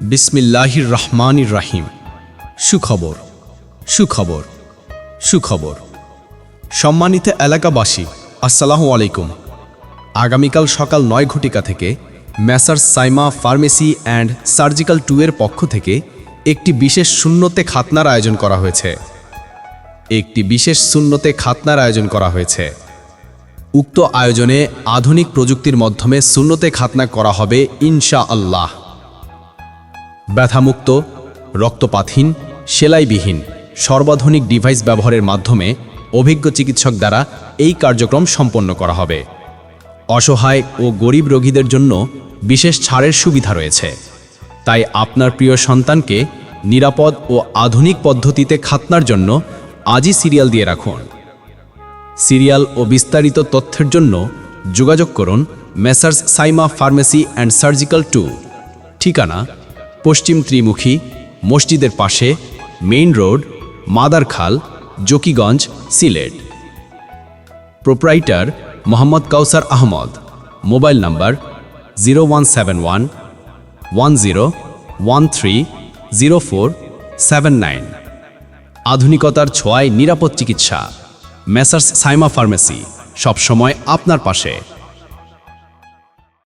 বিসমিল্লাহির রহমানির রাহিম। সুখবর সুখবর সুখবর। সম্মানিত এলাকাবাসী, আসসালামু আলাইকুম। আগামীকাল সকাল নয় ঘটিকা থেকে messrs Saima pharmacy and surgical two এর পক্ষ থেকে একটি বিশেষ শূন্যতে খাতনার আয়োজন করা হয়েছে। একটি বিশেষ শূন্যতে খাতনার আয়োজন করা হয়েছে। উক্ত আয়োজনে আধুনিক প্রযুক্তির মাধ্যমে শূন্যতে খাতনা করা হবে ইনশা আল্লাহ ব্যথামুক্ত, রক্তপাতহীন, সেলাইবিহীন, সর্বাধুনিক ডিভাইস ব্যবহারের মাধ্যমে অভিজ্ঞ চিকিৎসক দ্বারা এই কার্যক্রম সম্পন্ন করা হবে। অসহায় ও গরিব রোগীদের জন্য বিশেষ ছাড়ের সুবিধা রয়েছে। তাই আপনার প্রিয় সন্তানকে নিরাপদ ও আধুনিক পদ্ধতিতে খাতনার জন্য আজই সিরিয়াল দিয়ে রাখুন। সিরিয়াল ও বিস্তারিত তথ্যের জন্য যোগাযোগ করুন messrs Saima pharmacy and surgical two. ঠিকানা পশ্চিম ত্রিমুখী, মসজিদের পাশে main road, Madarkhal, Zakiganj, Sylhet. Proprietor Mohammad Kawsar Ahmed. Mobile number zero one seven one one zero, one three, zero four, seven nine. আধুনিকতার ছোঁয়ায় নিরাপদ চিকিৎসা। Messrs Saima pharmacy. সবসময় আপনার পাশে।